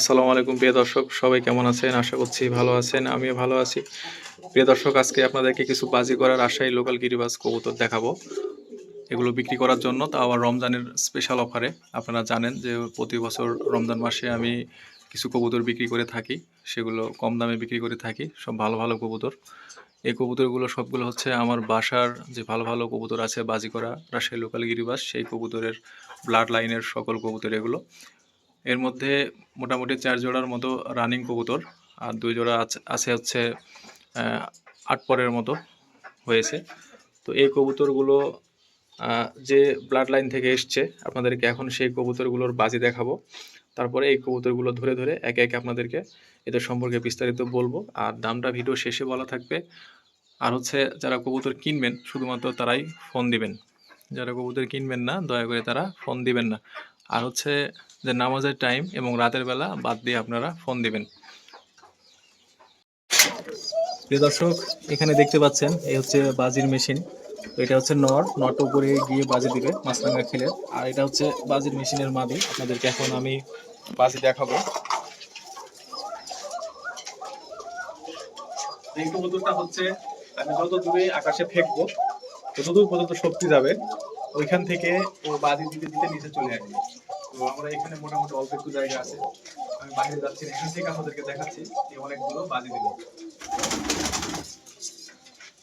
আসসালামু আলাইকুম, প্রিয় দর্শক। সবাই কেমন আছেন? আশা করছি ভালো আছেন, আমিও ভালো আছি। প্রিয় দর্শক, আজকে আপনাদেরকে কিছু বাজি করার আশায় লোকাল গিরিবাজ কবুতর দেখাবো। এগুলো বিক্রি করার জন্য তা আবার রমজানের স্পেশাল অফারে আপনারা জানেন যে প্রতি বছর রমজান মাসে আমি কিছু কবুতর বিক্রি করে থাকি, সেগুলো কম দামে বিক্রি করে থাকি, সব ভালো ভালো কবুতর। এই কবুতরগুলো সবগুলো হচ্ছে আমার বাসার যে ভালো ভালো কবুতর আছে বাজি করা রাজশাহী লোকাল গিরিবাস সেই কবুতরের ব্লাড লাইনের সকল কবুতর এগুলো। এর মধ্যে মোটামুটি চার জোড়ার মতো রানিং কবুতর, আর দুই জোড়া আছে- হচ্ছে আট পরের মতো হয়েছে। তো এই কবুতরগুলো যে ব্লাড লাইন থেকে এসছে, আপনাদেরকে এখন সেই কবুতরগুলোর বাজি দেখাবো। তারপরে এই কবুতরগুলো ধরে ধরে একে একে আপনাদেরকে এদের সম্পর্কে বিস্তারিত বলব। আর দামটা ভিডিও শেষে বলা থাকবে। আর হচ্ছে, যারা কবুতর কিনবেন, শুধুমাত্র তারাই ফোন দিবেন। যারা কবুতর কিনবেন না, দয়া করে তারা ফোন দিবেন না। আর হচ্ছে যে নামাজের টাইম এবং রাতের বেলা বাদ দিয়ে আপনারা ফোন দিবেন। প্রিয় দর্শক, এখানে দেখতে পাচ্ছেন, এই হচ্ছে বাজির মেশিন এটা হচ্ছে নর নট উপরে গিয়ে বাজি দিবে মাছরাঙ্গা খেলে। আর এটা হচ্ছে বাজির মেশিনের মাদি। আপনাদেরকে এখন আমি বাজি দেখাবো। এই কবুতরটা হচ্ছে আমি যত দূরে আকাশে ফেকবো তত দূর পর্যন্ত শক্তি যাবে। ওইখান থেকে ও বাজি দিতে দিতে নিচে চলে আসবে তো আমরা এখানে মোটামুটি অল্প একটু জায়গা আছে। আমি বাইরে যাচ্ছি। এখান থেকে আপনাদেরকে দেখাচ্ছি যে অনেকগুলো বাজি দিল।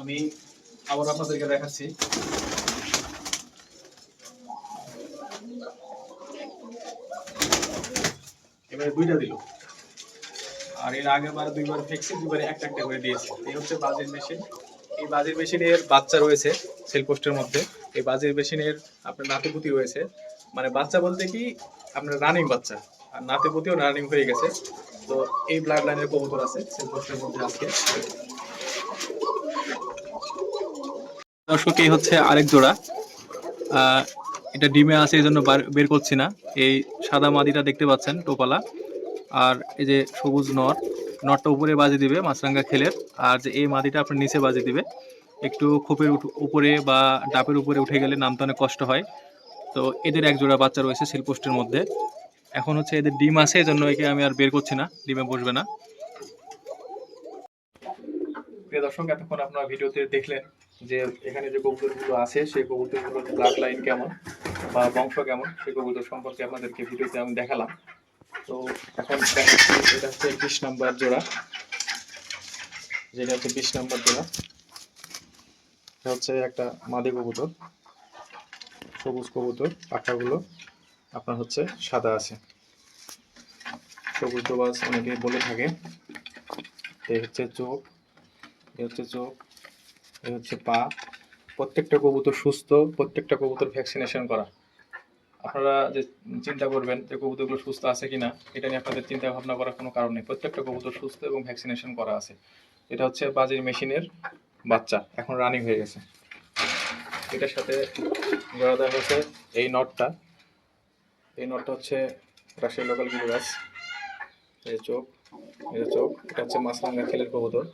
আমি আবার আপনাদেরকে দেখাচ্ছি। এবারে দুইটা দিল। আর এর আগের বার দুইবার ফেক্সি দুইবারে একটা একটা করে দিয়েছে। এই হচ্ছে বাজির মেশিন এই বাজির মেশিনের বাচ্চা রয়েছে সেল পোস্টের মধ্যে। এই বাজির মেশিনের আপনার নাতিপুতি রয়েছে। মানে বাচ্চা বলতে কি, আপনার রানিং বাচ্চা। আর নাতিপুতিও রানিং হয়ে গেছে। তো এই ব্লাড লাইনের কবুতর আছে সেল পোস্টের মধ্যে আজকে। দর্শক, এই হচ্ছে আরেক জোড়া। এটা ডিমে আছে, এই জন্য বার- করছি না। এই সাদা মাদিটা দেখতে পাচ্ছেন, টোপালা। আর এই যে সবুজ নট নটটা উপরে বাজি দিবে মাছরাঙ্গা খেলের আর যে এই মাদিটা আপনার নিচে বাজি দিবে। একটু খোপের উপরে বা ডাপের উপরে উঠে গেলে নামতে অনেক কষ্ট হয়। তো এদের এক জোড়া বাচ্চা রয়েছে শিলপোস্টের মধ্যে। এখন হচ্ছে এদের ডিম আছে এই জন্য একে আমি আর বের করছি না, ডিমে বসবে না। প্রিয় দর্শক, এতক্ষণ আপনারা ভিডিওতে দেখলেন যে এখানে যে কবুতরগুলো আছে, সেই কবুতরগুলোর ব্লাড লাইন কেমন বা বংশ কেমন, সেই কবুতর সম্পর্কে আপনাদেরকে ভিডিওতে আমি দেখালাম। তো এখন এটা হচ্ছে বিশ নাম্বার জোড়া। যেটা হচ্ছে বিশ নাম্বার জোড়া। এটা হচ্ছে একটা মাদি কবুতর, সবুজ কবুতর, পাখাগুলো আপনার হচ্ছে সাদা আছে। সবুজ দোবাজ অনেকে বলে থাকে। এই হচ্ছে চোখ এই হচ্ছে চোখ এই হচ্ছে পা। প্রত্যেকটা কবুতর সুস্থ, প্রত্যেকটা কবুতর ভ্যাকসিনেশন করা। আপনারা যে চিন্তা করবেন যে কবুতরগুলো সুস্থ আছে কিনা, এটা নিয়ে আপনাদের চিন্তা ভাবনা করার কোনো কারণ নেই। প্রত্যেকটা কবুতর সুস্থ এবং ভ্যাকসিনেশন করা আছে। এটা হচ্ছে বাজির মেশিনের বাচ্চা, এখন রানিং হয়ে গেছে। এটার সাথে জোড়া দেওয়া হয়েছে এই নটটা এই নটটা হচ্ছে রাশিয়ার লোকাল গিরিবাস এই চোখ এই চোখ, এটা হচ্ছে মাছরাঙ্গা খেলের কবুতর।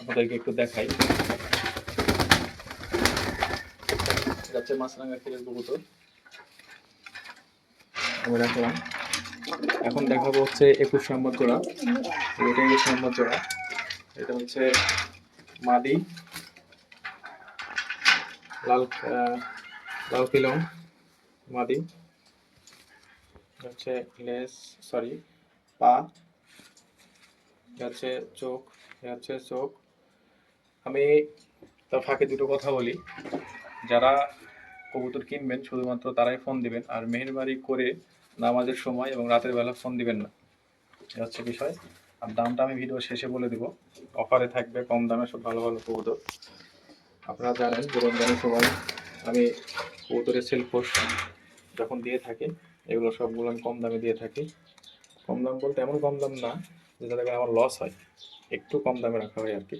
আপনাদেরকে একটু দেখাই। এটা হচ্ছে মাছরাঙ্গা খেলের কবুতর। আমি রাখলাম এখন দেখাবো হচ্ছে একুশ নম্বর জোড়া এটা একুশ নম্বর জোড়া। এটা হচ্ছে মাদি, লাল লাল পিলং মাদি। হচ্ছে লেস সরি পা। হচ্ছে চোখ হচ্ছে চোখ। আমি তার ফাঁকে দুটো কথা বলি। যারা কবুতর কিনবেন, শুধুমাত্র তারাই ফোন দিবেন। আর মেহেরবাড়ি করে নামাজের সময় এবং রাতের বেলা ফোন দিবেন না। এটা হচ্ছে বিষয়। আর দামটা আমি ভিডিও শেষে বলে দিব। অফারে থাকবে কম দামে সব ভালো ভালো কবুতর। আপনারা জানেন যে রমজানের সময় আমি কবুতরের সেল পোস্ট যখন দিয়ে থাকি, এগুলো সবগুলো আমি কম দামে দিয়ে থাকি। কম দাম বলতে এমন কম দাম না যে যাতে আমার লস হয়। একটু কম দামে রাখা হয় আর কি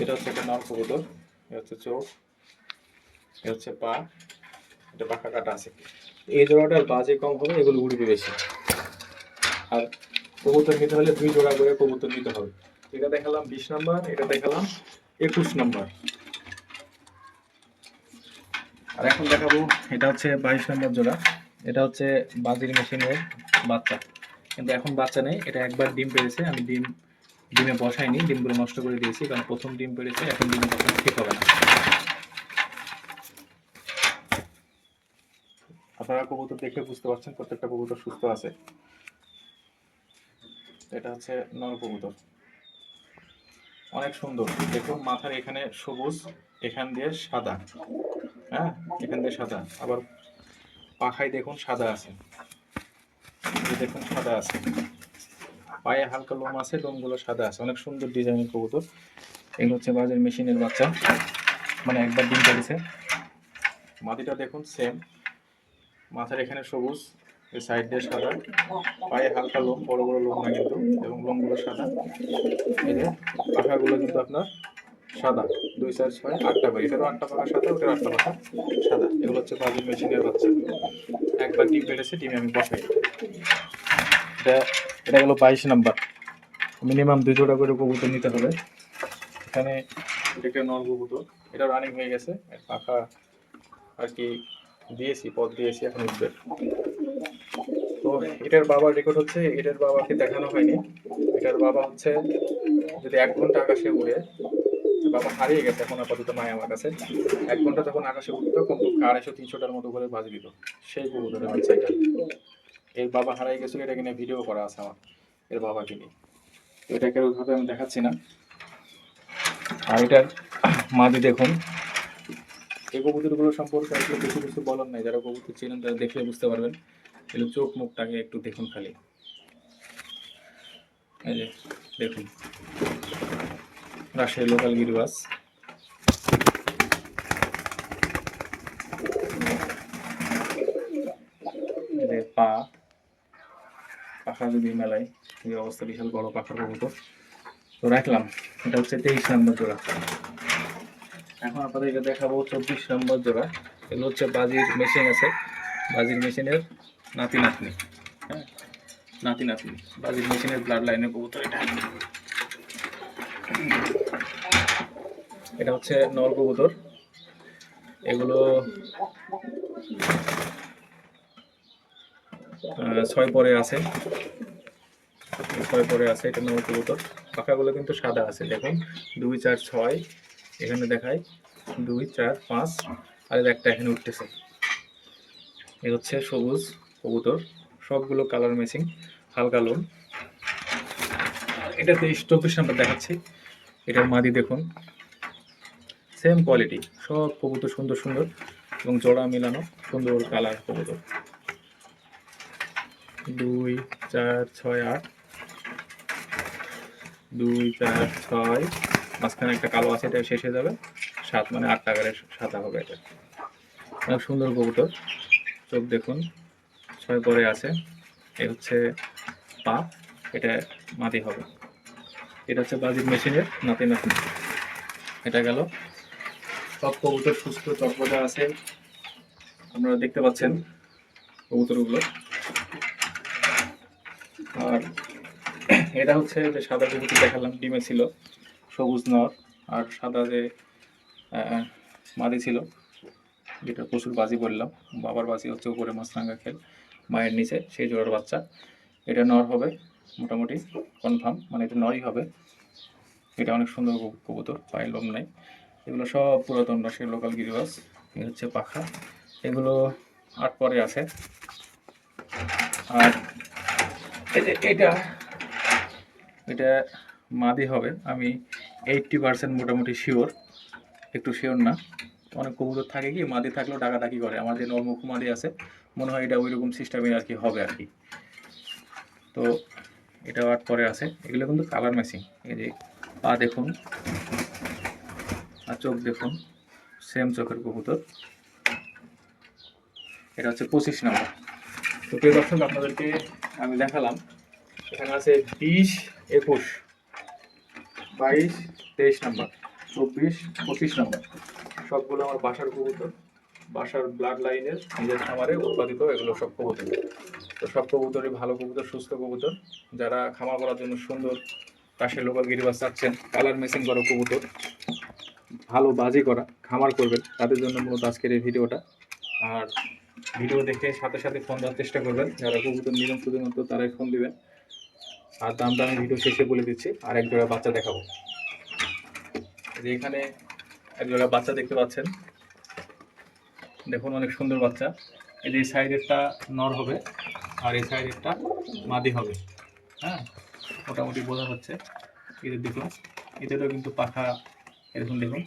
এটা হচ্ছে একটা নর কবুতর, এটা হচ্ছে চোখ, এটা হচ্ছে পা, এটা পাখা কাটা আছে। এই জোড়াটার বাজে কম হবে, এগুলো উড়বে বেশি। আর কবুতর নিতে হলে দুই জোড়া করে কবুতর নিতে হবে। এটা দেখালাম বিশ নাম্বার, এটা দেখালাম একুশ নাম্বার। আর এখন দেখাবো, এটা হচ্ছে বাইশ নম্বর জোড়া। এটা হচ্ছে বাজির মেশিনের বাচ্চা। কিন্তু এখন বাচ্চা নেই, এটা একবার ডিম পেড়েছে, আমি ডিম, ডিমে বসাইনি, ডিমগুলো নষ্ট করে দিয়েছি, কারণ প্রথম ডিম পেরেছে এখন ডিম বসানো ঠিক হবে না। আপনারা কবুতর দেখে বুঝতে পারছেন প্রত্যেকটা কবুতর সুস্থ আছে। এটা হচ্ছে নর কবুতর। অনেক সুন্দর। দেখুন, মাথার এখানে সবুজ, এখান দিয়ে সাদা। হ্যাঁ এখান দিয়ে সাদা। আবার পাখায় দেখুন সাদা আছে। দেখুন সাদা আছে। পায়ে হালকা লোম আছে, লোমগুলো সাদা আছে। অনেক সুন্দর ডিজাইনের কবুতর। এগুলো হচ্ছে বাজার মেশিনের বাচ্চা। মানে একবার ডিম পেরেছে মাটিটা দেখুন সেম মাথার এখানে সবুজ, এই সাইড দিয়ে সাদা। পায়ে হালকা লোম, বড় বড় লোম না কিন্তু, এবং লোমগুলো সাদা। পাখাগুলো কিন্তু আপনার সাদা। দুই চার ছয়, আটটা পাখা। এটারও আটটা পাখা সাদা ওটার আটটা পাখা সাদা। এগুলো হচ্ছে বাজির মেশিনের বাচ্চা। একবার ডিম পেরেছে ডিমে আমি বসাই এটা এটা গেলো বাইশ নাম্বার। মিনিমাম দুই জোড়া করে কবুতর নিতে হবে। এখানে একটা নর কবুতর। এটা রানিং হয়ে গেছে। পাখা আর কি দিয়েছি, পথ দিয়েছি, এখন উঠবে। তো এটার বাবার রেকর্ড হচ্ছে, এটার বাবাকে দেখানো হয়নি। এটার বাবা হচ্ছে, যদি এক ঘণ্টা আকাশে উড়ে, বাবা হারিয়ে গেছে এখন আপাতত মায় আমার কাছে। এক ঘণ্টা যখন আকাশে উঠতো কমপক্ষে আড়াইশো তিনশোটার মতো করে বাজি দিত। সেই কবুতরের বাচ্চা এটা এর বাবা হারিয়ে গেছিল এটা কিনে ভিডিও করা আছে আমার, এর বাবাকে নিয়ে। এটাকে ওইভাবে আমি দেখাচ্ছি না। আর এটার মাদি দেখুন। এই কবুতরগুলো সম্পর্কে আসলে কিছু কিছু বলার নাই। যারা কবুতর চেনেন তারা দেখলে বুঝতে পারবেন। এগুলো চোখ মুখটাকে একটু দেখুন খালি। এই যে, দেখুন। রাজশাহী লোকাল গিরিবাস। পা। পাখা যদি মেলাই এই অবস্থা বিশাল বড় পাখার কবুতর। তো রাখলাম। এটা হচ্ছে তেইশ নম্বর জোড়া। এখন আপনাদেরকে দেখাবো চব্বিশ নম্বর জোড়া। এগুলো হচ্ছে বাজির মেশিন আছে। বাজির মেশিনের নাতি নাতনি। হ্যাঁ নাতি নাতনি। বাজির মেশিনের ব্লাড লাইনের কবুতর এটা। এটা হচ্ছে নর কবুতর। এগুলো ছয় পরে আছে। ছয় পরে আছে এটা নর কবুতর। পাখাগুলো কিন্তু সাদা আছে, দেখুন। দুই চার ছয়। এখানে দেখায় দুই, চার, পাঁচ, আর একটা এখানে উঠতেছে। এ হচ্ছে সবুজ কবুতর, সবগুলো কালার ম্যাচিং হালকা লোন এটা তেইশ চব্বিশ নাম্বার দেখাচ্ছি, এটার মাদি দেখুন। সেম কোয়ালিটি সব কবুতর সুন্দর সুন্দর এবং জোড়া মিলানো সুন্দর কালার কবুতর। দুই, চার, ছয়, আট। দুই, চার, ছয় মাঝখানে একটা কালো আছে এটা শেষ হয়ে যাবে। সাত মানে আট টাকারের সাদা হবে এটা। অনেক সুন্দর কবুতর। চোখ দেখুন, ছয় পরে আছে। এ হচ্ছে পা, এটা মাটি হবে। এটা হচ্ছে বাজির মেশিনের নাতি নাতি এটা গেল। সব কবুতর সুস্থ চটপটা আছে। আপনারা দেখতে পাচ্ছেন কবুতরগুলো। আর এটা হচ্ছে যে সাদা কবুতর দেখালাম, ডিমে ছিল। সবুজ নর আর সাদা যে মাদি ছিল, যেটা প্রচুর বাজি বললাম, বাবার বাজি হচ্ছে উপরে মাছরাঙ্গা খেল, মায়ের নিচে, সেই জোড়ার বাচ্চা। এটা নর হবে, মোটামুটি কনফার্ম মানে এটা নরই হবে। এটা অনেক সুন্দর কবু- কবুতর, পায়ের লোম নাই। এগুলো সব পুরাতন রাশের লোকাল গিরিবাস, এই হচ্ছে পাখা। এগুলো আট পরে আছে। আর এটা এটা মাদি হবে, আমি এইটটি পার্সেন্ট মোটামুটি শিওর একটু শিওর না। অনেক কবুতর থাকে কি, মাদি থাকলেও ডাকাডাকি করে। আমার যে নর্মুখ মাদি আছে, মনে হয় এটা ওই রকম সিস্টেমে আর কি হবে আর কি। তো এটা আট পরে আছে। এগুলো কিন্তু কালার ম্যাচিং এই যে পা দেখুন আর চোখ দেখুন সেম চোখের কবুতর। এটা হচ্ছে পঁচিশ নম্বর তো প্রিয় দর্শক আপনাদেরকে আমি দেখালাম। এখানে আছে বিশ, একুশ। বাইশ, তেইশ নাম্বার, চব্বিশ, পঁচিশ নাম্বার। সবগুলো আমার বাসার কবুতর, বাসার ব্লাড লাইনের নিজের খামারে উৎপাদিত, এগুলো সব কবুতর। তো সব কবুতরই ভালো কবুতর, সুস্থ কবুতর। যারা খামার করার জন্য সুন্দর, পাশে লোকাল গিরিবাস চাচ্ছেন কালার মেশিন করা কবুতর, ভালো বাজি করা, খামার করবেন, তাদের জন্য মূলত আজকের এই ভিডিওটা। আর ভিডিও দেখে সাথে সাথে ফোন দেওয়ার চেষ্টা করবেন। যারা কবুতর নিবেন, শুধুমাত্র তারাই ফোন দিবেন। আর দামটা আমি ভিডিও শেষে বলে দিচ্ছি। আর এক জোড়া বাচ্চা দেখাবো। যে এখানে এক জোড়া বাচ্চা দেখতে পাচ্ছেন। দেখুন অনেক সুন্দর বাচ্চা। এই যে সাইডেরটা নর হবে, আর এই সাইডেরটা মাদি হবে। হ্যাঁ মোটামুটি বোঝা যাচ্ছে। এদের দেখুন এদেরও কিন্তু পাখা এরকম দেখুন,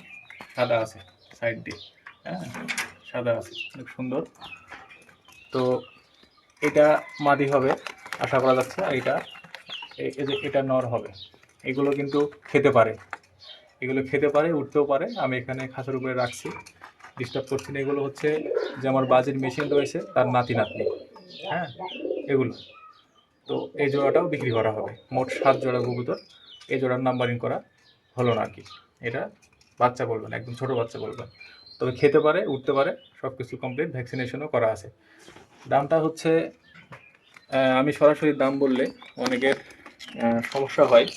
সাদা আছে সাইড দিয়ে। হ্যাঁ সাদা আছে, অনেক সুন্দর। তো এটা মাদি হবে, আশা করা যাচ্ছে। আর এটা এটা নর হবে, এগুলো কিন্তু খেতে পারে। এগুলো খেতে পারে, উঠতেও পারে। আমি এখানে খাঁচার উপরে রাখছি। ডিস্টার্ব করছি না। এগুলো হচ্ছে যে আমার বাজের মেশিন রয়েছে, তার নাতি নাতনি। হ্যাঁ এগুলো। তো এই জোড়াটাও বিক্রি করা হবে। মোট সাত জোড়া কবুতর। এই জোড়ার নাম্বারিং করা হলো না আর কি। এটা বাচ্চা বলবেন, একদম ছোট বাচ্চা বলবেন। তবে খেতে পারে, উঠতে পারে সব কিছু কমপ্লিট ভ্যাকসিনেশনও করা আছে। দামটা হচ্ছে আমি সরাসরি দাম বললে অনেকের সমস্যা হয়।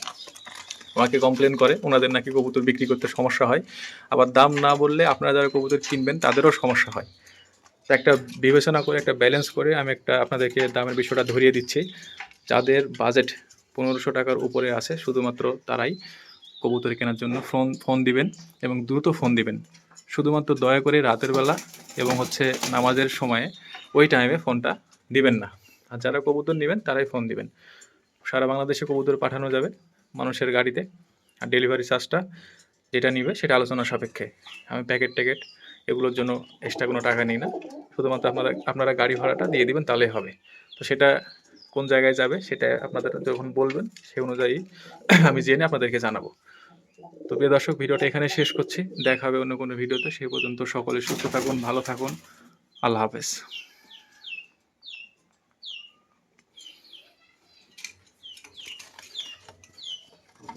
আমাকে কমপ্লেন করে, ওনাদের নাকি কবুতর বিক্রি করতে সমস্যা হয়। আবার দাম না বললে আপনারা যারা কবুতর কিনবেন, তাদেরও সমস্যা হয়। একটা বিবেচনা করে, একটা ব্যালেন্স করে আমি একটা আপনাদেরকে দামের বিষয়টা ধরিয়ে দিচ্ছি। যাদের বাজেট পনেরোশো টাকার উপরে আছে, শুধুমাত্র তারাই কবুতর কেনার জন্য ফোন ফোন দিবেন এবং দ্রুত ফোন দিবেন। শুধুমাত্র দয়া করে রাতের বেলা এবং হচ্ছে নামাজের সময়ে ওই টাইমে ফোনটা দিবেন না। আর যারা কবুতর নেবেন, তারাই ফোন দিবেন। সারা বাংলাদেশে কবুতর পাঠানো যাবে মানুষের গাড়িতে আর ডেলিভারি চার্জটা যেটা নিবে সেটা আলোচনা সাপেক্ষে। আমি প্যাকেট ট্যাকেট এগুলোর জন্য এক্সট্রা কোনো টাকা নিই না। শুধুমাত্র আপনারা আপনারা গাড়ি ভাড়াটা দিয়ে দিবেন তাহলেই হবে। তো সেটা কোন জায়গায় যাবে সেটা আপনাদের যখন বলবেন সেই অনুযায়ী আমি জেনে আপনাদেরকে জানাব। তো প্রিয় দর্শক, ভিডিওটা এখানে শেষ করছি। দেখা হবে অন্য কোনো ভিডিওতে। সেই পর্যন্ত সকলে সুস্থ থাকুন, ভালো থাকুন। আল্লাহ হাফেজ।